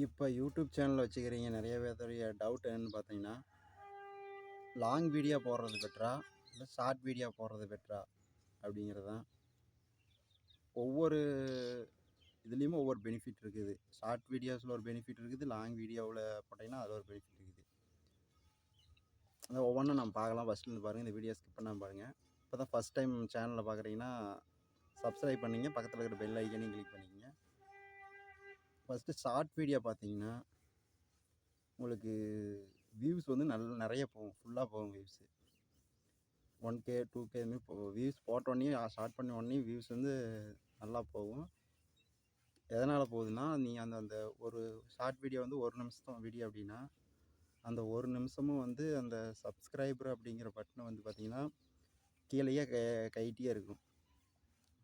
இப்போ YouTube channel வச்சுக்கிறீங்க நிறைய பேர்த்துடைய டவுட் என்னன்னு பார்த்தீங்கன்னா லாங் வீடியோ போடுறது பெட்டரா இல்லை ஷார்ட் வீடியோ போடுறது பெட்டரா அப்படிங்கிறது தான் ஒவ்வொரு இதுலேயுமே ஒவ்வொரு பெனிஃபிட் இருக்குது. ஷார்ட் வீடியோஸில் ஒரு பெனிஃபிட் இருக்குது லாங் வீடியோவில் போட்டிங்கன்னா அதில் ஒரு பெனிஃபிட் இருக்குது. அந்த ஒவ்வொன்றும் நம்ம பார்க்கலாம். ஃபஸ்ட்லேருந்து பாருங்கள் இந்த வீடியோ ஸ்கிப் பண்ணாமல் பாருங்கள் இப்போ தான் ஃபஸ்ட் டைம் சேனலில் பார்க்குறீங்கன்னா சப்ஸ்கிரைப் பண்ணிங்க. பக்கத்தில் இருக்கிற பெல் ஐக்கனையும் கிளிக் பண்ணிக்கங்க. ஃபஸ்ட்டு ஷார்ட் வீடியோ பார்த்தீங்கன்னா உங்களுக்கு வியூஸ் வந்து நல்ல நிறைய போகும். ஃபுல்லாக போகும் views one K two K இதுமாரி போ வியூஸ் போட்டோடனே ஸ்டார்ட் பண்ண உடனே வியூஸ் வந்து நல்லா போகும். எதனால் போகுதுன்னா நீங்கள் அந்த அந்த ஒரு ஷார்ட் வீடியோ வந்து ஒரு நிமிஷம் வீடியோ அப்படின்னா அந்த ஒரு நிமிஷமும் வந்து அந்த சப்ஸ்கிரைபர் அப்படிங்கிற பட்டனை வந்து பார்த்திங்கன்னா கீழேயே க கைட்டியே இருக்கும்.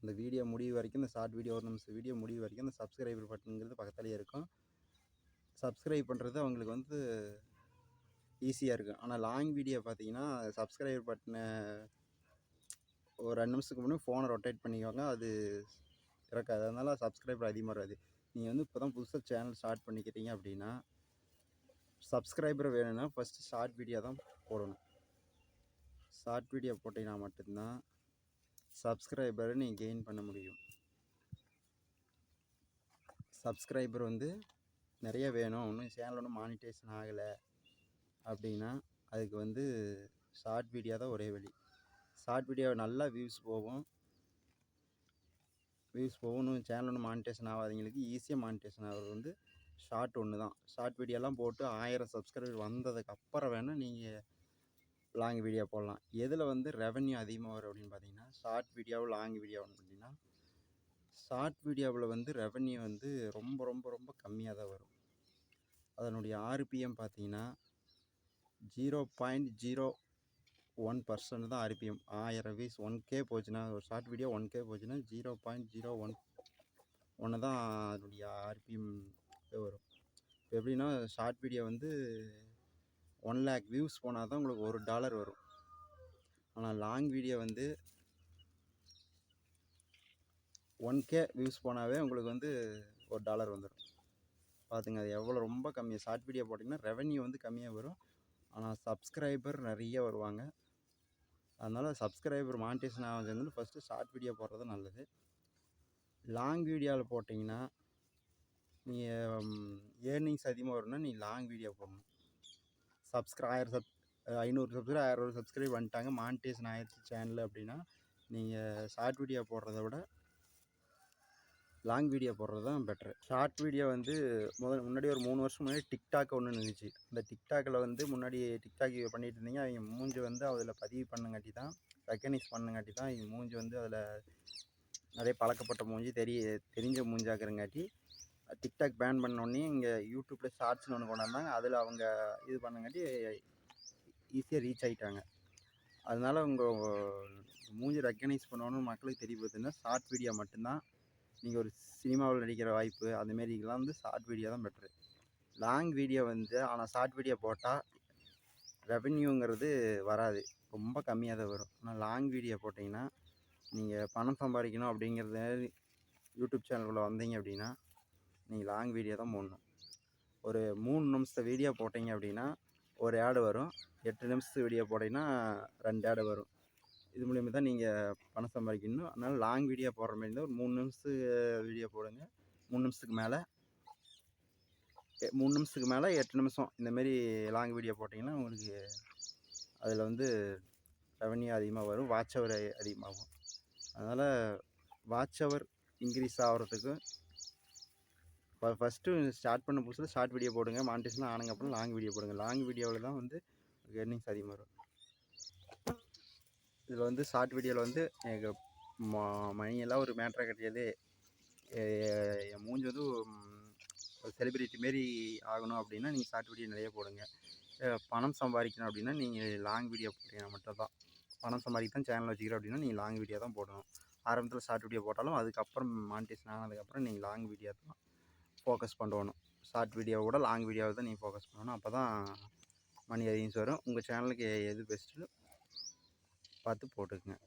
இந்த வீடியோ முடிவு வரைக்கும் இந்த ஷார்ட் வீடியோ ஒரு நிமிஷம் வீடியோ முடிவு வரைக்கும் இந்த சப்ஸ்கிரைபர் பட்டனுங்கிறது பக்கத்துலேயே இருக்கும். சப்ஸ்கிரைப் பண்ணுறது அவங்களுக்கு வந்து ஈஸியாக இருக்கும். ஆனால் லாங் வீடியோ பார்த்தீங்கன்னா சப்ஸ்கிரைபர் பட்டனை ஒரு ரெண்டு நிமிஷத்துக்கு முன்னாடி ஃபோனை ரொட்டேட் பண்ணிக்கோங்க அது இறக்காது அதனால் சப்ஸ்கிரைபர் அதிகமாக வராது. நீங்கள் வந்து இப்போ தான் புதுசாக சேனல் ஸ்டார்ட் பண்ணிக்கிறீங்க அப்படின்னா சப்ஸ்கிரைபர் வேணும்னா ஃபஸ்ட்டு ஷார்ட் வீடியோ தான் போடணும். ஷார்ட் வீடியோ போட்டிங்கன்னா மட்டும்தான் சப்ஸ்கிரைபரை நீங்கள் கெயின் பண்ண முடியும். சப்ஸ்கிரைபர் வந்து நிறைய வேணும். இன்னும் சேனல் ஒன்றும் மானிட்டேஷன் ஆகலை அப்படின்னா அதுக்கு வந்து ஷார்ட் வீடியோ தான் ஒரே வழி. ஷார்ட் வீடியோ நல்லா வியூஸ் போகும். வியூஸ் போகணும் சேனல் ஒன்றும் மானிட்டேஷன் ஆகாதவங்களுக்கு ஈஸியாக மானிட்டேஷன் ஆகிறது வந்து ஷார்ட் ஒன்று தான் ஷார்ட் வீடியோலாம் போட்டு ஆயிரம் சப்ஸ்கிரைபர் வந்ததுக்கு அப்புறம் வேணால் நீங்கள் லாங் வீடியோ போடலாம். எதில் வந்து ரெவன்யூ அதிகமாக வரும் அப்படின்னு பார்த்தீங்கன்னா ஷார்ட் வீடியோ லாங் வீடியோ பார்த்தீங்கன்னா ஷார்ட் வீடியோவில் வந்து ரெவன்யூ வந்து ரொம்ப ரொம்ப ரொம்ப கம்மியாக தான் வரும். அதனுடைய ஆர்பிஎம் பார்த்தீங்கன்னா zero point zero one percent தான் ஆர்பிஎம் ஆயிரம் வீஸ் ஒன் கே போச்சுன்னா ஒரு ஷார்ட் வீடியோ ஒன் கே போச்சுன்னா ஜீரோ பாயிண்ட் ஜீரோ ஒன் ஒன்று தான் அதனுடைய ஆர்பிஎம் வரும். எப்படின்னா ஷார்ட் வீடியோ வந்து ஒன் லேக் வியூஸ் போனால் தான் உங்களுக்கு ஒரு டாலர் வரும். ஆனால் லாங் வீடியோ வந்து ஒன் கே வியூஸ் போனாவே உங்களுக்கு வந்து ஒரு டாலர் வந்துடும் பார்த்துங்க அது எவ்வளோ ரொம்ப கம்மியாக ஷார்ட் வீடியோ போட்டிங்கன்னா ரெவன்யூ வந்து கம்மியாக வரும். ஆனால் சப்ஸ்கிரைபர் நிறைய வருவாங்க. அதனால் சப்ஸ்கிரைபர் மானிட்டேஷன் ஆகிறது ஃபஸ்ட்டு ஷார்ட் வீடியோ போடுறது நல்லது. லாங் வீடியோவில் போட்டிங்கன்னா நீங்கள் ஏர்னிங்ஸ் அதிகமாக வரும்னா நீ லாங் வீடியோ போடணும். சப்ஸ்கிரை ஆயிரம் சப் ஐநூறு சப்ஸ்கிரைப் ஆயிரம் சப்ஸ்கிரைப் வந்துட்டாங்க. மானிட்டேஷன் ஆயிடுச்சு சேனல் அப்படின்னா நீங்கள் ஷார்ட் வீடியோ போடுறத விட லாங் வீடியோ போடுறது தான் பெட்ரு ஷார்ட் வீடியோ வந்து முதல் முன்னாடி ஒரு மூணு வருஷம் முன்னாடி டிக்டாக் ஒன்று இருந்துச்சு. அந்த டிக்டாக்கில் வந்து முன்னாடி டிக்டாக் பண்ணிகிட்டு இருந்தீங்க அவங்க மூஞ்சி வந்து அதில் பதிவு பண்ணுங்காட்டி தான் ரெக்கனைஸ் பண்ணுங்காட்டி தான் அவங்க மூஞ்சி வந்து அதில் நிறைய பழக்கப்பட்ட மூஞ்சி தெரிய தெரிஞ்ச மூஞ்சாக்குறங்காட்டி டிக்டாக் பேன் பண்ணோடனே இங்கே யூடியூப்பில் ஷார்ட்ஸ்னு ஒன்று கொண்டு வந்தாங்க அதில் அவங்க இது பண்ணங்காட்டி ஈஸியாக ரீச் ஆகிட்டாங்க அதனால் உங்கள் மூஞ்சி ரெக்கனைஸ் பண்ணணும்னு மக்களுக்கு தெரியப்படுதுன்னா ஷார்ட் வீடியோ மட்டும்தான். நீங்கள் ஒரு சினிமாவில் நடிக்கிற வாய்ப்பு அதுமாரிக்கெலாம் வந்து ஷார்ட் வீடியோ தான் பெட்ரு லாங் வீடியோ வந்து ஆனால் ஷார்ட் வீடியோ போட்டால் ரெவென்யூங்கிறது வராது. ரொம்ப கம்மியாக தான் வரும். ஆனால் லாங் வீடியோ போட்டிங்கன்னா நீங்கள் பணம் சம்பாதிக்கணும் அப்படிங்கிறது யூடியூப் சேனலுக்குள்ளே வந்தீங்க அப்படின்னா நீங்கள் லாங் வீடியோ தான் போடணும். ஒரு மூணு நிமிஷத்து வீடியோ போட்டிங்க அப்படின்னா ஒரு ஆடு வரும். எட்டு நிமிஷத்து வீடியோ போட்டிங்கன்னா ரெண்டு ஆடு வரும். இது மூலியமாக தான் நீங்கள் பணம் சம்பாதிக்கணும். அதனால் லாங் வீடியோ போடுற மாதிரி இருந்தால் ஒரு மூணு நிமிஷத்து வீடியோ போடுங்க. மூணு நிமிஷத்துக்கு மேலே மூணு நிமிஷத்துக்கு மேலே எட்டு நிமிஷம். இந்தமாரி லாங் வீடியோ போட்டிங்கன்னா உங்களுக்கு அதில் வந்து ரெவன்யூ அதிகமாக வரும். வாட்ச் ஹவர் அதிகமாகும். அதனால் வாட்ச் ஹவர் இன்க்ரீஸ் ஆகிறதுக்கு ஃபஸ்ட்டு ஸ்டார்ட் பண்ண புதுசில் ஷார்ட் வீடியோ போடுங்க. மானிட்டேஷன் ஆனங்க அப்புறம் லாங் வீடியோ போடுங்க. லாங் வீடியோவில் தான் வந்து எர்னிங்ஸ் அதிகமாக வரும். இதில் வந்து ஷார்ட் வீடியோவில் வந்து எனக்கு ம மணியெல்லாம் ஒரு மேட்ராக கிடையாது என் மூஞ்சி வந்து ஒரு செலிப்ரிட்டி மாரி ஆகணும் அப்படின்னா நீங்கள் ஷார்ட் வீடியோ நிறைய போடுங்க. பணம் சம்பாதிக்கணும் அப்படின்னா நீங்கள் லாங் வீடியோ போட்டீங்கன்னா மட்டும் தான் பணம் சம்பாதிக்க தான் சேனல் வச்சுக்கிறோம் அப்படின்னா நீங்கள் லாங் வீடியோ தான் போடணும். ஆரம்பத்தில் ஷார்ட் வீடியோ போட்டாலும் அதுக்கப்புறம் மானிட்டேஷன் ஆனதுக்கப்புறம் நீங்கள் லாங் வீடியோ தான் ஃபோக்கஸ் பண்ணணும் ஷார்ட் வீடியோவை விட லாங் வீடியோவை தான் நீங்கள் ஃபோக்கஸ் பண்ணணும். அப்போ தான் மணி அதிகம் வரும் உங்கள் சேனலுக்கு எது பெஸ்ட்டு பார்த்து போட்டுக்குங்க.